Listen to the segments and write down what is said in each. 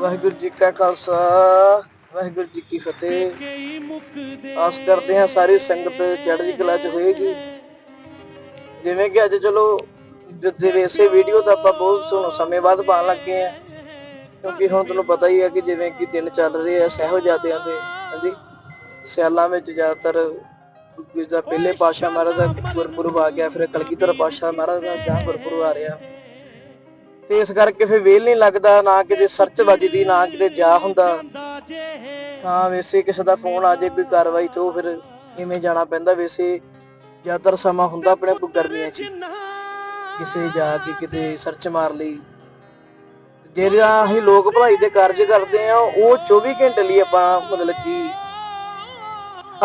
ਵਾਹਿਗੁਰੂ ਜੀ ਕਾ ਖਾਲਸਾ, ਵਾਹਿਗੁਰੂ ਜੀ ਕੀ ਫਤਿਹ। ਆਸ ਕਰਦੇ ਹਾਂ ਸਾਰੀ ਸੰਗਤ ਚੜ੍ਹਦੀ ਕਲਾ ਚ ਹੋਏਗੀ। ਜਿਵੇਂ ਕਿ ਅੱਜ ਚਲੋ ਜਿੱਦੇ ਵੀਡੀਓ ਤਾਂ ਆਪਾਂ ਬਹੁਤ ਸੋਹਣੇ ਸਮੇਂ ਬਾਅਦ ਪਾਉਣ ਲੱਗੇ ਆ ਕਿਉਂਕਿ ਹੁਣ ਤੁਹਾਨੂੰ ਪਤਾ ਹੀ ਹੈ ਕਿ ਜਿਵੇਂ ਕਿ ਦਿਨ ਚੱਲ ਰਹੇ ਆ ਸਹਿਬਜ਼ਾਦਿਆਂ ਦੇ, ਹਾਂਜੀ। ਸਿਆਲਾਂ ਵਿੱਚ ਜ਼ਿਆਦਾਤਰ ਜਿਸਦਾ ਪਹਿਲੇ ਪਾਸ਼ਾ ਮਹਾਰਾਜ ਦਾ ਗੁਰਪੁਰਬ ਆ ਗਿਆ, ਫਿਰ ਕਲਗੀਧਰ ਪਾਸ਼ਾ ਮਹਾਰਾਜ ਦਾ ਜਾਂ ਗੁਰਪੁਰਬ ਆ ਰਿਹਾ। ਤੇ ਇਸ ਕਰਕੇ ਫਿਰ ਵੇਲ ਨਹੀਂ ਲੱਗਦਾ, ਨਾ ਕਿਤੇ ਸਰਚ ਵੱਜਦੀ, ਨਾ ਕਿਤੇ ਜਾ ਹੁੰਦਾ। ਹਾਂ ਵੈਸੇ ਕਿਸੇ ਦਾ ਫੋਨ ਆ ਜੇ ਕੋਈ ਕਾਰਵਾਈ ਤੋਂ ਫਿਰ ਕਿਵੇਂ ਜਾਣਾ ਪੈਂਦਾ? ਵੈਸੇ ਜ਼ਿਆਦਾਤਰ ਸਮਾਂ ਹੁੰਦਾ ਆਪਣੇ ਕੋਲ ਗਰਮੀਆਂ 'ਚ ਕਿਸੇ ਜਾ ਕੇ ਕਿਤੇ ਸਰਚ ਮਾਰ ਲਈ। ਜਿਹੜਾ ਅਸੀਂ ਲੋਕ ਭਲਾਈ ਦੇ ਕਾਰਜ ਕਰਦੇ ਆ ਉਹ 24 ਘੰਟੇ ਲਈ ਆਪਾਂ ਮਤਲਬ ਕਿ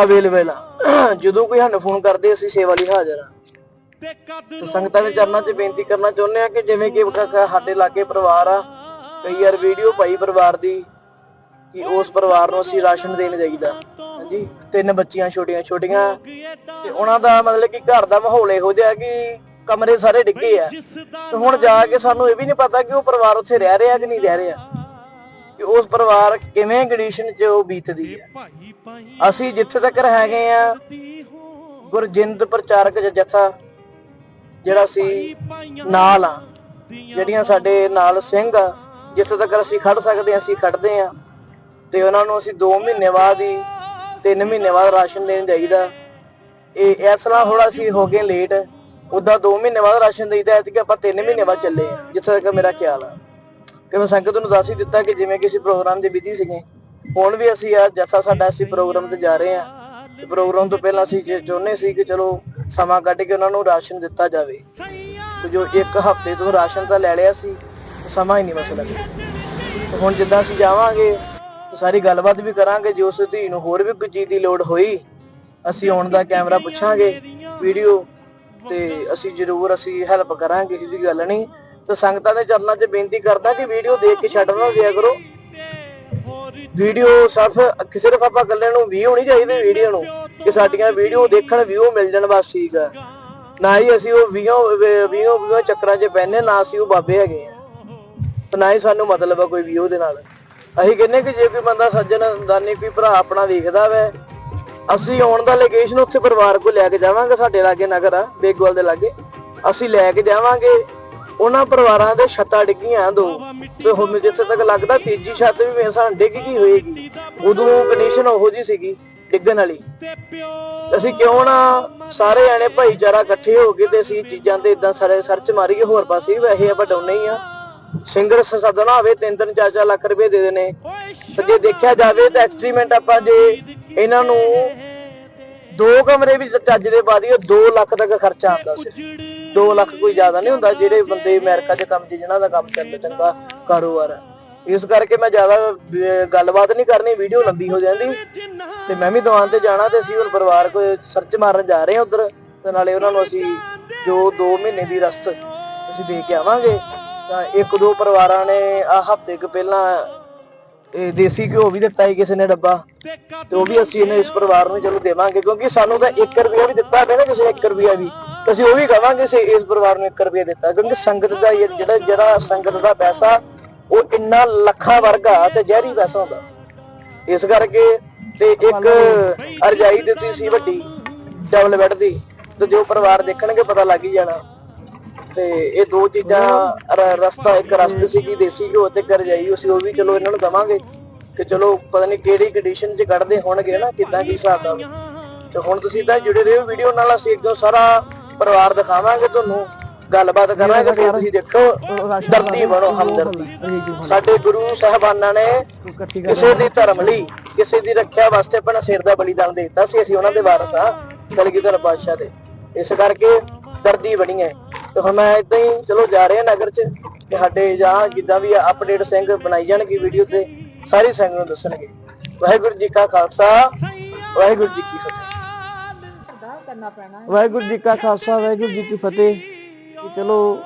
ਅਵੇਲੇਬਲ ਆ। ਜਦੋਂ ਕੋਈ ਸਾਨੂੰ ਫੋਨ ਕਰਦੇ, ਅਸੀਂ ਸੇਵਾ ਲਈ ਹਾਜ਼ਰ ਆ ਤੇ ਸੰਗਤਾਂ ਦੇ ਚਰਨਾਂ 'ਚ ਬੇਨਤੀ ਕਰਨਾ ਚਾਹੁੰਦੇ ਆ ਕਿ ਜਿਵੇਂ ਕਿ ਸਾਡੇ ਲਾਗੇ ਪਰਿਵਾਰ ਆ ਕਈ ਵਾਰ ਵੀਡੀਓ ਪਾਈ ਪਰਿਵਾਰ ਦੀ ਕਿ ਉਸ ਪਰਿਵਾਰ ਨੂੰ ਅਸੀਂ ਰਾਸ਼ਨ ਦੇਣ ਜਾਈਦਾ। ਹਾਂਜੀ ਤਿੰਨ ਬੱਚੀਆਂ ਛੋਟੀਆਂ ਛੋਟੀਆਂ ਤੇ ਉਹਨਾਂ ਦਾ ਮਤਲਬ ਕਿ ਘਰ ਦਾ ਮਾਹੌਲ ਇਹੋ ਜਿਹਾ ਕਿ ਕਮਰੇ ਸਾਰੇ ਡਿੱਗੇ ਆ। ਤੇ ਹੁਣ ਜਾ ਕੇ ਸਾਨੂੰ ਇਹ ਵੀ ਨਹੀਂ ਪਤਾ ਕਿ ਉਹ ਪਰਿਵਾਰ ਉੱਥੇ ਰਹਿ ਰਿਹਾ ਕਿ ਨਹੀਂ ਰਹਿ ਰਿਹਾ। ਕਿ ਉਸ ਪਰਿਵਾਰ ਕਿਵੇਂ ਕੰਡੀਸ਼ਨ 'ਚ ਉਹ ਬੀਤਦੀ ਹੈ ਅਸੀਂ ਜਿੱਥੇ ਤੱਕ ਹੈਗੇ ਆ ਗੁਰਜਿੰਦ ਪ੍ਰਚਾਰਕ ਜਥਾ ਜਿਹੜਾ ਸੀ ਨਾਲ ਆ, ਜਿਹੜੀਆਂ ਸਾਡੇ ਨਾਲ ਸਿੰਘ ਆ, ਜਿੱਥੇ ਤੱਕ ਅਸੀਂ ਖੜ ਸਕਦੇ ਆ ਅਸੀਂ ਖੜਦੇ ਆ ਤੇ ਉਹਨਾਂ ਨੂੰ ਅਸੀਂ 2 ਮਹੀਨੇ ਬਾਅਦ ਹੀ 3 ਮਹੀਨੇ ਬਾਅਦ ਰਾਸ਼ਨ ਦੇਣ ਜਾਈਦਾ। ਇਹ ਇਸ ਨਾਲ ਥੋੜਾ ਅਸੀਂ ਹੋ ਗਏ ਲੇਟ ਉਦਾਂ 2 ਮਹੀਨੇ ਬਾਅਦ ਰਾਸ਼ਨ ਦੇਈਦਾ, ਐਤਕੀ ਆਪਾਂ 3 ਮਹੀਨੇ ਬਾਅਦ ਚੱਲੇ ਆ ਜਿੱਥੇ ਤੱਕ ਮੇਰਾ ਖਿਆਲ ਆ। ਕਿ ਮੈਂ ਸੰਗਤ ਨੂੰ ਦੱਸ ਹੀ ਦਿੱਤਾ ਕਿ ਜਿਵੇਂ ਕਿ ਅਸੀਂ ਪ੍ਰੋਗਰਾਮ ਦੇ ਬਿਜ਼ੀ ਸੀਗੇ, ਹੁਣ ਵੀ ਅਸੀਂ ਆ, ਜੱਸਾ ਸਾਡਾ ਅਸੀਂ ਪ੍ਰੋਗਰਾਮ ਤੇ ਜਾ ਰਹੇ ਆ ਤੇ ਪ੍ਰੋਗਰਾਮ ਤੋਂ ਪਹਿਲਾਂ ਅਸੀਂ ਜੇ ਚਾਹੁੰਦੇ ਸੀ ਕਿ ਚਲੋ ਸਮਾਂ ਕੱਢ ਕੇ ਉਹਨਾਂ ਨੂੰ ਰਾਸ਼ਨ ਦਿੱਤਾ ਜਾਵੇ। ਤੇ ਜੋ ਇੱਕ ਹਫ਼ਤੇ ਤੋਂ ਰਾਸ਼ਨ ਤਾਂ ਲੈ ਲਿਆ ਸੀ, ਸਮਾਂ ਹੀ ਨਹੀਂ ਮਸਲਾ ਤੇ ਹੁਣ ਜਿੱਦਾਂ ਅਸੀਂ ਜਾਵਾਂਗੇ, ਸਾਰੀ ਗੱਲਬਾਤ ਵੀ ਕਰਾਂਗੇ, ਜੇ ਉਸ ਧੀ ਨੂੰ ਹੋਰ ਵੀ ਕੋਈ ਚੀਜ਼ ਦੀ ਲੋੜ ਹੋਈ, ਅਸੀਂ ਆਉਣ ਦਾ ਕੈਮਰਾ ਪੁੱਛਾਂਗੇ, ਵੀਡੀਓ, ਤੇ ਅਸੀਂ ਜ਼ਰੂਰ ਅਸੀਂ ਹੈਲਪ ਕਰਾਂਗੇ ਕਿਸੇ ਗੱਲ ਨਹੀਂ। ਤੇ ਸੰਗਤਾਂ ਦੇ ਚਰਨਾਂ 'ਚ ਬੇਨਤੀ ਕਰਦਾ ਕਿ ਵੀਡੀਓ ਦੇਖ ਕੇ ਛੱਡ ਨਾ ਦਿਆ ਕਰੋ। ਵੀਡੀਓ ਸਿਰਫ ਸਿਰਫ ਆਪਾਂ ਇਕੱਲੇ ਨੂੰ ਵੀ ਹੋਣੀ ਚਾਹੀਦੀ ਵੀਡੀਓ ਨੂੰ, ਕਿ ਸਾਡੀਆਂ ਵੀਡੀਓ ਦੇਖਣ ਵਿਊ ਮਿਲ ਜਾਣ ਬਸ ਠੀਕ ਆ। ਨਾ ਹੀ ਅਸੀਂ ਉਹ ਵੀਓ ਵੀਓ ਵੀਓ ਚੱਕਰਾਂ 'ਚ ਪੈਨੇ ਨਾ ਅਸੀਂ ਉਹ ਬਾਬੇ ਹੈਗੇ ਆ। ਤੇ ਨਾ ਹੀ ਸਾਨੂੰ ਮਤਲਬ ਆ ਕੋਈ ਵੀਓ ਦੇ ਨਾਲ। ਅਸੀਂ ਕਹਿੰਨੇ ਕਿ ਜੇ ਕੋਈ ਬੰਦਾ ਸੱਜਣ ਦਾਨੀ, ਕੋਈ ਭਰਾ ਆਪਣਾ ਵੇਖਦਾ ਵੈ, ਅਸੀਂ ਆਉਣ ਦਾ ਲੋਕੇਸ਼ਨ ਉੱਥੇ ਪਰਿਵਾਰ ਕੋ ਲੈ ਕੇ ਜਾਵਾਂਗੇ ਸਾਡੇ ਲਾਗੇ ਨਗਰ ਆ, ਬੇਗਵਾਲ ਦੇ ਲਾਗੇ। ਅਸੀਂ ਲੈ ਕੇ ਜਾਵਾਂਗੇ ਉਹਨਾਂ ਪਰਿਵਾਰਾਂ ਦੇ ਛੱਤਾਂ ਡਿੱਗੀਆਂ ਦੋ। ਤੇ ਹੁਣ ਜਿੱਥੇ ਤੱਕ ਲੱਗਦਾ ਤੀਜੀ ਛੱਤ ਵੀ ਮੇਰੇ ਸਾਹ ਡਿੱਗ ਗਈ ਹੋਏਗੀ। ਉਦੋਂ ਕੰਡੀਸ਼ਨ ਉਹੋ ਜੀ ਸੀਗੀ ਡਿੱਗਣ ਵਾਲੀ। ਅਸੀਂ ਕਿਉਂ ਨਾ ਸਾਰੇ ਜਾਣੇ ਭਾਈਚਾਰਾ ਇਕੱਠੇ ਹੋ ਕੇ ਤੇ ਅਸੀਂ ਚੀਜ਼ਾਂ ਤੇ ਇਦਾਂ ਸਾਰੇ ਸਰਚ ਮਾਰੀਏ ਹੋਰ ਪਾਸੇ ਵੀ ਵੈਸੇ ਆਪਾਂ ਡਾਉਨੇ ਹੀ ਆ। ਸਿੰਗਰ ਸਦਨਾ ਹੋਵੇ ਤਿੰਨ ਤਿੰਨ ਚਾਰ ਚਾਰ ਲੱਖ ਰੁਪਏ ਦੇ ਦੇਣੇ। ਤੇ ਜੇ ਦੇਖਿਆ ਜਾਵੇ ਤਾਂ ਐਕਸਟ੍ਰੀਮੈਂਟ ਆਪਾਂ ਜੇ ਇਹਨਾਂ ਨੂੰ ਦੋ ਕਮਰੇ ਵੀ ਚੱਜ ਦੇ ਪਾ ਦਈਏ 2 ਲੱਖ ਤੱਕ ਖਰਚਾ ਆਉਂਦਾ ਸੀ। 2 ਲੱਖ ਕੋਈ ਜ਼ਿਆਦਾ ਨਹੀਂ ਹੁੰਦਾ, ਜਿਹੜੇ ਬੰਦੇ ਅਮਰੀਕਾ 'ਚ ਕੰਮ 'ਚ ਜਿਹਨਾਂ ਦਾ ਕੰਮ ਚੱਲਦਾ ਚੰਗਾ ਕਾਰੋਬਾਰ ਹੈ ਇਸ ਕਰਕੇ ਮੈਂ ਜ਼ਿਆਦਾ ਗੱਲਬਾਤ ਨਹੀਂ ਕਰਨੀ, ਵੀਡੀਓ ਲੰਬੀ ਹੋ ਜਾਂਦੀ। ਤੇ ਮੈਂ ਵੀ ਦੁਕਾਨ ਤੇ ਜਾਣਾ ਤੇ ਅਸੀਂ ਹੁਣ ਪਰਿਵਾਰ ਕੋ ਸਰਚ ਮਾਰਨ ਜਾ ਰਹੇ ਹਾਂ ਉਧਰ। ਤੇ ਨਾਲੇ ਉਹਨਾਂ ਨੂੰ ਅਸੀਂ ਜੋ 2 ਮਹੀਨੇ ਦੀ ਰਸਤ ਅਸੀਂ ਦੇ ਕੇ ਆਵਾਂਗੇ। ਤਾਂ ਇੱਕ ਦੋ ਪਰਿਵਾਰਾਂ ਨੇ ਆ ਹਫ਼ਤੇ ਕੁ ਪਹਿਲਾਂ ਇਹ ਦੇਸੀ ਘਿਓ ਵੀ ਦਿੱਤਾ ਸੀ ਕਿਸੇ ਨੇ ਡੱਬਾ। ਤੇ ਉਹ ਵੀ ਅਸੀਂ ਇਹਨੇ ਇਸ ਪਰਿਵਾਰ ਨੂੰ ਚਲੋ ਦੇਵਾਂਗੇ, ਕਿਉਂਕਿ ਸਾਨੂੰ ਤਾਂ 1 ਰੁਪਿਆ ਵੀ ਦਿੱਤਾ ਪਿਆ ਨਾ ਕਿਸੇ 1 ਰੁਪਿਆ ਵੀ। ਤੇ ਅਸੀਂ ਉਹ ਵੀ ਕਵਾਂਗੇ ਸੇ ਇਸ ਪਰਿਵਾਰ ਨੂੰ 1 ਰੁਪਿਆ ਦਿੱਤਾ, ਕਿਉਂਕਿ ਸੰਗਤ ਦਾ ਜਿਹੜਾ ਜਿਹੜਾ ਸੰਗਤ ਦਾ ਪੈਸਾ, ਉਹ ਇੰਨਾ ਲੱਖਾਂ ਵਰਗਾ ਤੇ ਜ਼ਹਿਰੀ ਪੈਸਾ ਹੁੰਦਾ। ਇਸ ਕਰਕੇ ਤੇ ਇੱਕ ਅਰਜਾਈ ਦਿੱਤੀ ਸੀ ਵੱਡੀ, ਡਬਲ ਬੈੱਡ ਦੀ। ਤੇ ਜੋ ਪਰਿਵਾਰ ਦੇਖਣਗੇ ਪਤਾ ਲੱਗ ਹੀ ਜਾਣਾ। ਤੇ ਇਹ ਦੋ ਚੀਜ਼ਾਂ ਰਸਤਾ ਇੱਕ ਰਸਤੇ ਸੀਗੀ ਦੇਸੀ ਘਿਓ ਤੇ ਕਰਜਾਈ, ਅਸੀਂ ਉਹ ਵੀ ਚਲੋ ਇਹਨਾਂ ਨੂੰ ਦਵਾਂਗੇ ਕਿ ਚਲੋ ਪਤਾ ਨਹੀਂ ਕਿਹੜੀ ਕੰਡੀਸ਼ਨ 'ਚ ਕੱਢਦੇ ਹੋਣਗੇ ਨਾ, ਕਿੱਦਾਂ ਕੀ ਹਿਸਾਬ ਦਾ ਤੇ ਹੁਣ ਤੁਸੀਂ ਤਾਂ ਜੁੜੇ ਰਹੋ ਵੀਡੀਓ ਨਾਲ, ਅਸੀਂ ਅੱਗੇ ਸਾਰਾ ਪਰਿਵਾਰ ਦਿਖਾਵਾਂਗੇ ਤੁਹਾਨੂੰ, ਗੱਲਬਾਤ ਕਰਾਂਗੇ, ਫਿਰ ਤੁਸੀਂ ਦੇਖੋ ਦਰਦੀ ਬਣੋ, ਹਮਦਰਦੀ। ਸਾਡੇ ਗੁਰੂ ਸਾਹਿਬਾਨਾਂ ਨੇ ਕਿਸੇ ਦੀ ਧਰਮ ਲਈ, ਕਿਸੇ ਦੀ ਰੱਖਿਆ ਵਾਸਤੇ ਆਪਣਾ ਸਿਰ ਦਾ ਬਲੀਦਾਨ ਦੇ ਦਿੱਤਾ ਸੀ, ਅਸੀਂ ਉਹਨਾਂ ਦੇ ਵਾਰਸ ਆ ਕਲਗੀਧਰ ਪਾਤਸ਼ਾਹ ਦੇ। ਇਸ ਕਰਕੇ ਦਰਦੀ ਬਣੀ ਹੈ। ਤੇ ਹੁਣ ਮੈਂ ਇਦਾਂ ਹੀ, ਚਲੋ ਜਾ ਰਹੇ ਹਾਂ ਨਗਰ ਚ, ਤੇ ਸਾਡੇ ਜਾਂ ਜਿੱਦਾਂ ਵੀ ਅਪਡੇਟ ਸਿੰਘ ਬਣਾਈ ਜਾਣਗੇ ਵੀਡੀਓ ਤੇ, ਸਾਰੀ ਸੰਗ ਨੂੰ ਦੱਸਣਗੇ। ਵਾਹਿਗੁਰੂ ਜੀ ਕਾ ਖਾਲਸਾ, ਵਾਹਿਗੁਰੂ ਜੀ ਕੀ ਫਤਿਹ। ਕਰਨਾ ਪੈਣਾ ਵਾਹਿਗੁਰੂ ਜੀ ਕਾ ਖਾਲਸਾ, ਵਾਹਿਗੁਰੂ ਜੀ ਕੀ ਫਤਿਹ। ਕਿ ਚਲੋ,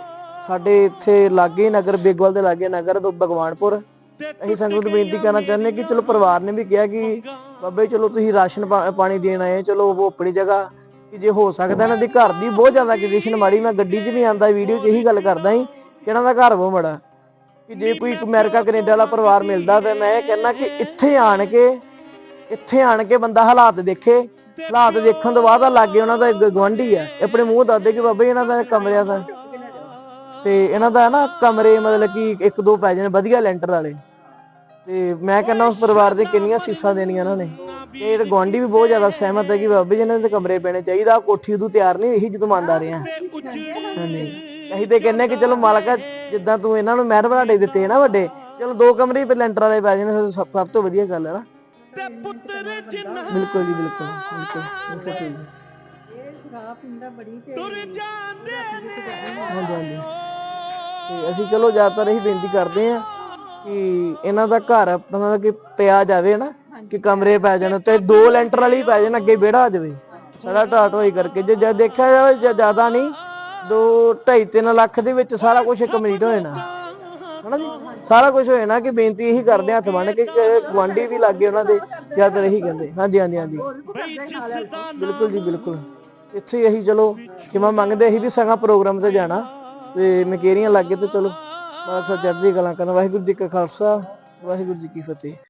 ਸਾਡੇ ਇੱਥੇ ਲਾਗੇ ਨਗਰ, ਬੇਗਵਾਲ ਦੇ ਲਾਗੇ ਨਗਰ ਭਗਵਾਨਪੁਰ। ਅਸੀਂ ਸੰਗਤ ਨੂੰ ਬੇਨਤੀ ਕਰਨਾ ਚਾਹੁੰਦੇ ਕਿ ਚਲੋ ਪਰਿਵਾਰ ਨੇ ਵੀ ਕਿਹਾ ਕਿ, ਬਾਬੇ ਚਲੋ ਤੁਸੀਂ ਰਾਸ਼ਨ ਪਾਣੀ ਦੇਣ ਆਏ ਚਲੋ ਉਹ ਆਪਣੀ ਜਗ੍ਹਾ। ਕਿ ਜੇ ਹੋ ਸਕਦਾ ਇਹਨਾਂ ਦੀ ਘਰ ਦੀ ਬਹੁਤ ਜ਼ਿਆਦਾ ਕੰਡੀਸ਼ਨ ਮਾੜੀ, ਮੈਂ ਗੱਡੀ 'ਚ ਵੀ ਆਂਦਾ ਵੀਡੀਓ 'ਚ ਇਹੀ ਗੱਲ ਕਰਦਾ ਸੀ ਕਿ ਇਹਨਾਂ ਦਾ ਘਰ ਬਹੁਤ ਮਾੜਾ। ਕਿ ਜੇ ਕੋਈ ਅਮਰੀਕਾ, ਕੈਨੇਡਾ ਵਾਲਾ ਪਰਿਵਾਰ ਮਿਲਦਾ ਤੇ ਮੈਂ ਇਹ ਕਹਿੰਦਾ ਕਿ ਇੱਥੇ ਆਣ ਕੇ, ਇੱਥੇ ਆਣ ਕੇ ਬੰਦਾ ਹਾਲਾਤ ਦੇਖੇ। ਹਾਲਾਤ ਦੇਖਣ ਤੋਂ ਬਾਅਦ ਆ ਲਾਗੇ ਉਹਨਾਂ ਦਾ ਗਵਾਂਢੀ ਆ ਆਪਣੇ ਮੂੰਹ ਦੱਸਦੇ ਕਿ ਬਾਬਾ ਜੀ ਇਹਨਾਂ ਦਾ ਕਮਰਿਆਂ ਦਾ। ਤੇ ਇਹਨਾਂ ਦਾ ਨਾ ਕਮਰੇ ਮਤਲਬ ਕਿ ਇੱਕ ਦੋ ਪੈ ਜਾਣ, ਵਧੀਆ ਲੈਂਟਰ ਵਾਲੇ। ਤੇ ਮੈਂ ਕਹਿੰਦਾ ਉਸ ਪਰਿਵਾਰ ਦੇ ਕਿੰਨੀਆਂ ਸੀਸਾਂ ਦੇਣੀਆਂ ਇਹਨਾਂ ਨੇ। ਤੇ ਇਹ ਗਵਾਂਢੀ ਵੀ ਬਹੁਤ ਜ਼ਿਆਦਾ ਸਹਿਮਤ ਹੈ ਕਿ ਬਾਬੇ ਜੀ ਇਹਨਾਂ ਦੇ ਕਮਰੇ ਪੈਣੇ ਚਾਹੀਦਾ ਆਹ ਕੋਠੀ ਉਦੋਂ ਤਿਆਰ ਨਹੀਂ ਇਹੀ ਜਦੋਂ ਮੰਨਦਾ ਰਹੇ। ਹਾਂਜੀ। ਅਸੀਂ ਤੇ ਕਹਿੰਨੇ ਕਿ ਚਲੋ ਮਾਲਕਾ ਜਿੱਦਾਂ ਤੂੰ ਇਹਨਾਂ ਨੂੰ ਮਹਿਰ ਬਣਾ ਦਿੱਤੇ ਨਾ ਵੱਡੇ ਚਲੋ ਦੋ ਕਮਰੇ ਹੀ ਲੈਂਟਰ ਵਾਲੇ ਪੈ ਜਾਣੇ ਸਭ ਸਭ ਤੋਂ ਵਧੀਆ ਗੱਲ ਹੈ ਨਾ। ਬਿਲਕੁਲ ਜੀ ਬਿਲਕੁਲ ਬਿਲਕੁਲ ਬਿਲਕੁਲ ਠੀਕ ਹੈ। ਪੀਂਦਾ ਬੜੀ ਤੇ ਹਾਂਜੀ ਹਾਂਜੀ। ਤੇ ਅਸੀਂ ਚਲੋ ਜ਼ਿਆਦਾਤਰ ਇਹੀ ਬੇਨਤੀ ਕਰਦੇ ਆ ਕਿ ਇਹਨਾਂ ਦਾ ਘਰ ਮਤਲਬ ਕਿ ਪਿਆ ਜਾਵੇ ਨਾ, ਕਿ ਕਮਰੇ ਪੈ ਜਾਣ ਤੇ ਦੋ ਲੈਂਟਰ ਵਾਲੀ ਪੈ ਜਾਣ, ਅੱਗੇ ਵਿਹੜਾ ਆ ਜਾਵੇ। ਸਾਰਾ ਢਾਟ ਹੋਈ ਕਰਕੇ, ਜੇ ਜਦ ਦੇਖਿਆ ਜਾਵੇ, ਜੇ ਜ਼ਿਆਦਾ ਨਹੀਂ, ਦੋ ਢਾਈ ਤਿੰਨ ਲੱਖ ਦੇ ਵਿੱਚ ਸਾਰਾ ਕੁਝ ਕੰਪਲੀਟ ਹੋ ਜਾਣਾ। ਹਨਾ ਜੀ? ਸਾਰਾ ਕੁਝ ਹੋ ਜਾਣਾ ਕਿ ਬੇਨਤੀ ਇਹੀ ਕਰਦੇ ਆ, ਹੱਥ ਬੰਨ ਕੇ ਗਵਾਂਢੀ ਵੀ ਲੱਗੇ ਉਹਨਾਂ ਦੇ ਜ਼ਿਆਦਾਤਰ ਇਹੀ ਕਹਿੰਦੇ। ਹਾਂਜੀ ਹਾਂਜੀ ਹਾਂਜੀ। ਬਿਲਕੁਲ ਜੀ, ਬਿਲਕੁਲ। ਇੱਥੇ ਹੀ ਅਸੀਂ ਚਲੋ ਕਿਵੇਂ ਮੰਗਦੇ ਅਸੀਂ ਵੀ ਸਗਾ ਪ੍ਰੋਗਰਾਮ ਤੇ ਜਾਣਾ, ਤੇ ਮਕੇਰੀਆਂ ਲੱਗੇ ਤੇ ਚਲੋ। ਬਾਦਸ਼ਾਹ ਚੜ੍ਹਦੀ ਕਲਾ ਕਰਨ। ਵਾਹਿਗੁਰੂ ਜੀ ਕਾ ਖਾਲਸਾ ਵਾਹਿਗੁਰੂ ਜੀ ਕੀ ਫਤਿਹ।